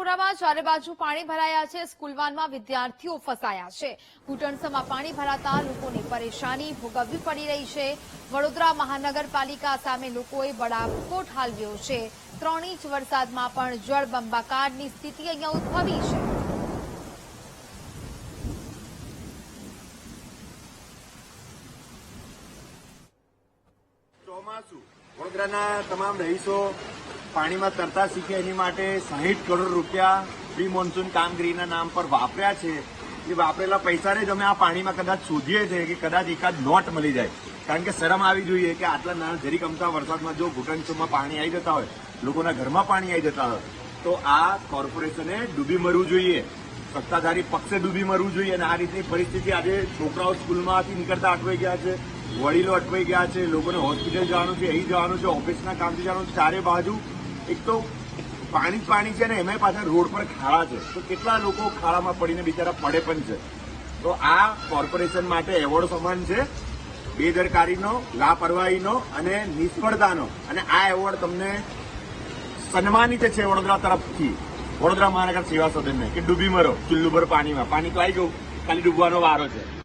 રાજપુરામાં ચારે બાજુ પાણી ભરાયા છે. સ્કૂલવાનમાં વિદ્યાર્થીઓ ફસાયા છે. ઘૂંટણસમાં પાણી ભરાતા લોકોને પરેશાની ભોગવવી પડી રહી છે. વડોદરા મહાનગરપાલિકા સામે લોકોએ બળાકો ઠાલવ્યો છે. ત્રણ ઇંચ વરસાદમાં પણ જળબંબાકારની સ્થિતિ અહીંયા ઉદ્ભવી છે. વડોદરાના તમામ રહીશો પાણીમાં તરતા શીખે એની માટે સાહીઠ કરોડ રૂપિયા પ્રી મોન્સૂન કામગીરીના નામ પર વાપર્યા છે. એ વાપરેલા પૈસાને જ અમે આ પાણીમાં કદાચ શોધીએ છીએ કે કદાચ એકાદ નોટ મળી જાય. કારણ કે શરમ આવી જોઈએ કે આટલા નાના જરીક અમતા વરસાદમાં જો ઘૂંટણસોમાં પાણી આવી જતા હોય, લોકોના ઘરમાં પાણી આવી જતા હોય, તો આ કોર્પોરેશને ડૂબી મરવું જોઈએ. સત્તાધારી પક્ષે ડૂબી મરવું જોઈએ અને આ રીતની પરિસ્થિતિ આજે છોકરાઓ સ્કૂલમાંથી નીકળતા અટવાઈ ગયા છે, વડીલો અટવાઈ ગયા છે, લોકોને હોસ્પિટલ જવાનું છે, અહીં જવાનું છે, ઓફિસના કામથી જવાનું છે, ચારે બાજુ એક તો પાણી પાણી છે ને એમાં પાછા રોડ પર ખાડા છે. તો કેટલા લોકો ખાડામાં પડીને બિચારા પડે પણ છે? તો આ કોર્પોરેશન માટે એવોર્ડ સમાન છે. બેદરકારીનો, લાપરવાહીનો અને નિષ્ફળતાનો. અને આ એવોર્ડ તમને સન્માનિત છે વડોદરા તરફથી. વડોદરા મહાનગર સેવા સદનને, કે ડૂબી મરો ચુલ્લુ ભર પાણીમાં. પાણી તો આવી ગયું. ખાલી ડૂબવાનો વારો છે.